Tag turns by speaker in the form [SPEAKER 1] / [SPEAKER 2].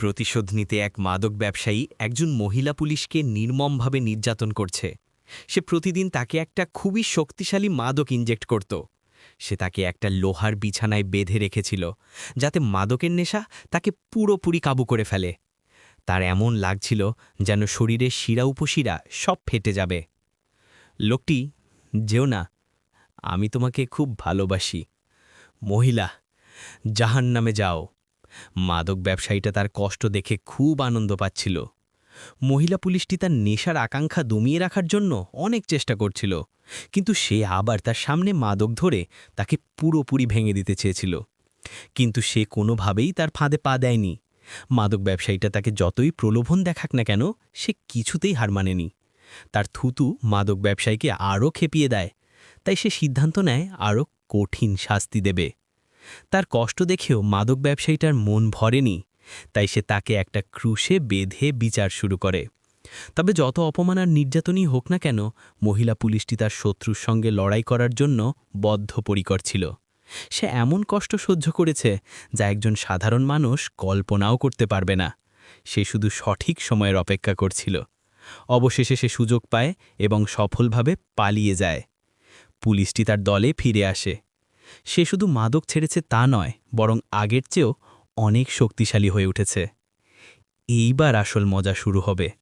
[SPEAKER 1] প্রতিশোধ নিতে এক মাদক ব্যবসায়ী একজন মহিলা পুলিশকে নির্মমভাবে নির্যাতন করছে। সে প্রতিদিন তাকে একটা খুবই শক্তিশালী মাদক ইনজেক্ট করত। সে তাকে একটা লোহার বিছানায় বেঁধে রেখেছিল, যাতে মাদকের নেশা তাকে পুরোপুরি কাবু করে ফেলে। তার এমন লাগছিল যেন শরীরের শিরা উপশিরা সব ফেটে যাবে। লোকটি, যেও না, আমি তোমাকে খুব ভালোবাসি। মহিলা জাহান নামে যাও। মাদক ব্যবসায়ীটা তার কষ্ট দেখে খুব আনন্দ পাচ্ছিল। মহিলা পুলিশটি তার নেশার আকাঙ্ক্ষা দমিয়ে রাখার জন্য অনেক চেষ্টা করছিল, কিন্তু সে আবার তার সামনে মাদক ধরে তাকে পুরোপুরি ভেঙে দিতে চেয়েছিল। কিন্তু সে কোনোভাবেই তার ফাঁদে পা দেয়নি। মাদক ব্যবসায়ীটা তাকে যতই প্রলোভন দেখাক না কেন, সে কিছুতেই হার মানেনি। তার থুতু মাদক ব্যবসায়ীকে আরও খেপিয়ে দেয়, তাই সে সিদ্ধান্ত নেয় আরও কঠিন শাস্তি দেবে। তার কষ্ট দেখেও মাদক ব্যবসায়ীটার মন ভরেনি, তাই সে তাকে একটা ক্রুশে বেঁধে বিচার শুরু করে। তবে যত অপমান আর নির্যাতনই হোক না কেন, মহিলা পুলিশটি তার শত্রুর সঙ্গে লড়াই করার জন্য বদ্ধপরিকর ছিল। সে এমন কষ্ট সহ্য করেছে, যা একজন সাধারণ মানুষ কল্পনাও করতে পারবে না। সে শুধু সঠিক সময়ের অপেক্ষা করছিল। অবশেষে সে সুযোগ পায় এবং সফলভাবে পালিয়ে যায়। পুলিশটি তার দলে ফিরে আসে। সে শুধু মাদক ছেড়েছে তা নয়, বরং আগের চেয়েও অনেক শক্তিশালী হয়ে উঠেছে। এইবার আসল মজা শুরু হবে।